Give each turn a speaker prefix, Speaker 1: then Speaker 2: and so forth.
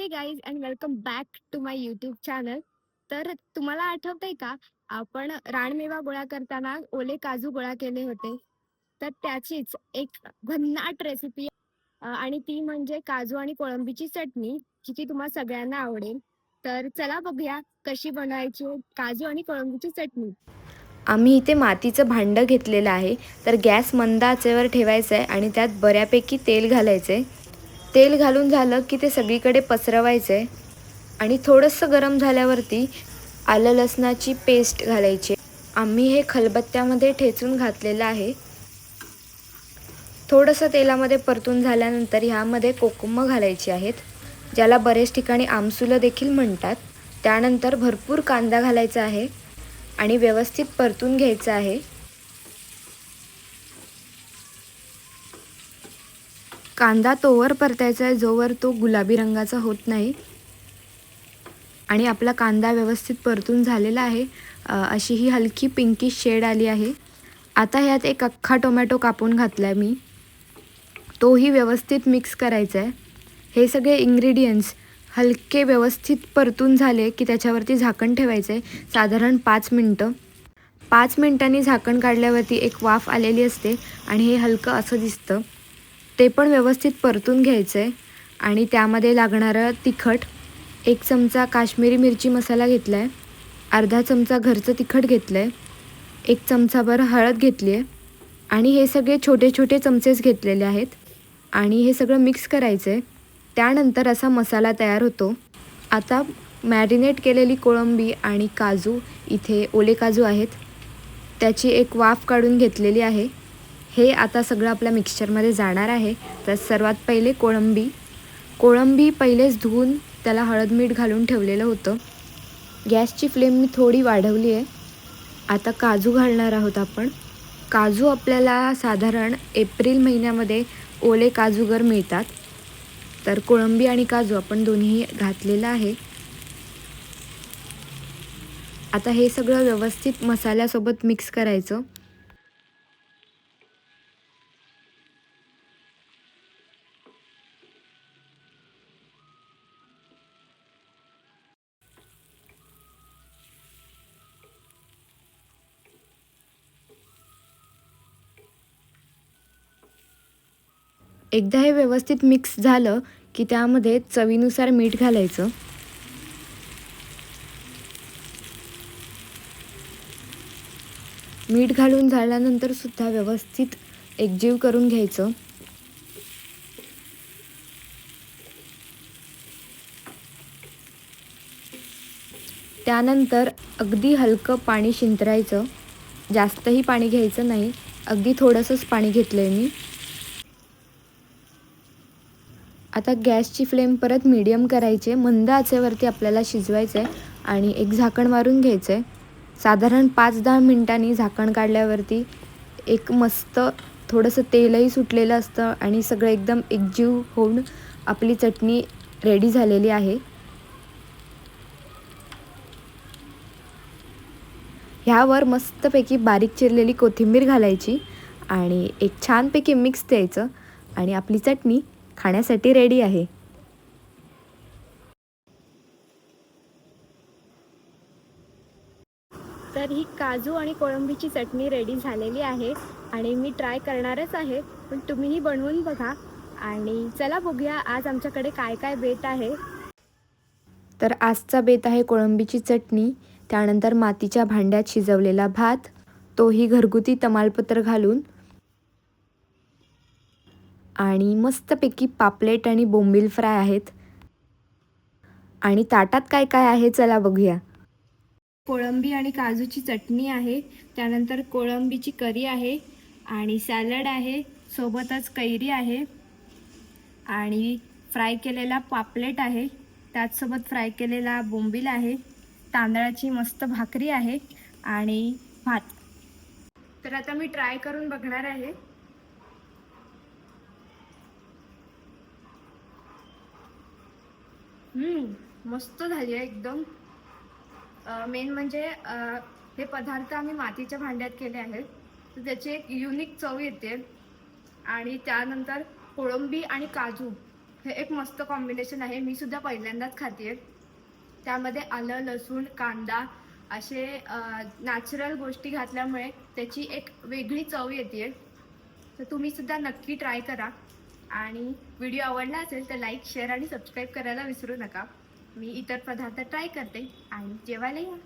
Speaker 1: Hey guys and welcome back to my YouTube channel तर तुम्हाला आठवतंय का? आपण रानमेवा गोळा करताना ओले काजू गोळा केले होते. तर त्याचीच एक भन्नाट रेसिपी आणि ती म्हणजे काजू आणि कोळंबीची चटणी जी की तुम्हाला सगळ्यांना आवडेल. तर चला बघूया कशी बनवायची हो काजू आणि कोळंबीची चटणी.
Speaker 2: आम्ही इथे मातीचं भांडं घेतलेलं आहे. तर गॅस मंद आचेवर ठेवायचं आहे आणि त्यात बऱ्यापैकी तेल घालायचं आहे तेल घालून झालं की ते सगळीकडे पसरवायचं आहे आणि थोडंसं गरम झाल्यावरती आलं लसणाची पेस्ट घालायची. आम्ही हे खलबत्त्यामध्ये ठेचून घातलेलं आहे. थोडंसं तेलामध्ये परतून झाल्यानंतर ह्यामध्ये कोकुंब घालायची आहेत ज्याला बरेच ठिकाणी आमसुलं देखील म्हणतात. त्यानंतर भरपूर कांदा घालायचा आहे आणि व्यवस्थित परतून घ्यायचं आहे. कांदा तोवर परतायचा आहे जोवर तो गुलाबी रंगाचा होत नाही. आणि आपला कांदा व्यवस्थित परतून झालेला आहे. अशी ही हलकी पिंकी शेड आली आहे. आता ह्यात एक अख्खा टोमॅटो कापून घातला आहे मी. तोही व्यवस्थित मिक्स करायचा आहे हे सगळे इंग्रेडियंट्स हलके व्यवस्थित परतून झाले की त्याच्यावरती झाकण ठेवायचं आहे साधारण पाच मिनटं. पाच मिनटांनी झाकण काढल्यावरती एक वाफ आलेली असते आणि हे हलकं असं दिसतं. ते पण व्यवस्थित परतून घ्यायचं आहे आणि त्यामध्ये लागणारं तिखट एक चमचा काश्मीरी मिरची मसाला घेतला आहे अर्धा चमचा घरचं तिखट घेतलं आहे एक चमचाभर हळद घेतली आहे आणि हे सगळे छोटे छोटे चमचेच घेतलेले आहेत. आणि हे सगळं मिक्स करायचं आहे त्यानंतर असा मसाला तयार होतो. आता मॅरिनेट केलेली कोळंबी आणि काजू इथे ओले काजू आहेत. त्याची एक वाफ काढून घेतलेली आहे. हे आता सगळं आपल्या मिक्सचरमध्ये जाणार आहे. तर सर्वात पहिले कोळंबी. कोळंबी पहिलेच धुवून त्याला हळद मीठ घालून ठेवलेलं होतं. गॅसची फ्लेम मी थोडी वाढवली आहे. आता काजू घालणार आहोत आपण. काजू आपल्याला साधारण एप्रिल महिन्यामध्ये ओले काजूगर मिळतात. तर कोळंबी आणि काजू आपण दोन्ही घातलेलं आहे. आता हे सगळं व्यवस्थित मसाल्यासोबत मिक्स करायचं. एकदा हे व्यवस्थित मिक्स झालं की त्यामध्ये चवीनुसार मीठ घालायचं. मीठ घालून झाल्यानंतर सुद्धा व्यवस्थित एकजीव करून घ्यायचं. त्यानंतर अगदी हलकं पाणी शिंतरायचं. जास्तही पाणी घ्यायचं नाही. अगदी थोडंसंच पाणी घेतलं आहे मी. आता गॅसची फ्लेम परत मीडियम करायचे मंद आचेवरती आपल्याला शिजवायचं आहे आणि एक झाकण मारून घ्यायचं आहे साधारण पाच दहा मिनटांनी झाकण काढल्यावरती एक मस्त थोडंसं तेलही सुटलेलं असतं आणि सगळं एकदम एकजीव होऊन आपली चटणी रेडी झालेली आहे. ह्यावर मस्तपैकी बारीक चिरलेली कोथिंबीर घालायची आणि एक छानपैकी मिक्स द्यायचं आणि आपली चटणी खाण्यासाठी रेडी आहे.
Speaker 1: तर ही काजू आणि कोळंबीची चटणी रेडी झालेली आहे आणि मी ट्राय करणारच आहे पण तुम्हीही बनवून बघा. आणि चला बघूया आज आमच्याकडे काय काय बेत आहे.
Speaker 2: तर आजचा बेत आहे कोळंबीची चटणी त्यानंतर मातीच्या भांड्यात शिजवलेला भात तोही घरगुती तमालपत्र घालून आणि मस्तपैकी पापलेट आणि बोंबील फ्राय आहेत. आणि ताटात काय काय आहे चला बघूया.
Speaker 1: कोळंबी आणि काजूची चटणी आहे त्यानंतर कोळंबीची करी आहे आणि सॅलड आहे सोबतच कैरी आहे आणि फ्राय केलेला पापलेट आहे त्याचसोबत फ्राय केलेला बोंबील आहे तांदळाची मस्त भाकरी आहे आणि भात. तर आता मी ट्राय करून बघणार आहे. मस्त झाली आहे एकदम. मेन म्हणजे हे पदार्थ आम्ही मातीच्या भांड्यात केले आहेत. तर त्याची एक युनिक चव येते. आणि त्यानंतर कोळंबी आणि काजू हे एक मस्त कॉम्बिनेशन आहे. मी सुद्धा पहिल्यांदाच खाते त्यामध्ये आलं लसूण कांदा असे नॅचरल गोष्टी घातल्यामुळे त्याची एक वेगळी चव येते तर तुम्ही सुद्धा नक्की ट्राय करा. आणि व्हिडिओ आवडला असेल तर लाईक शेअर आणि सबस्क्राईब करायला विसरू नका. मी इतर पदार्थ ट्राय करते. आणि जेवायला या.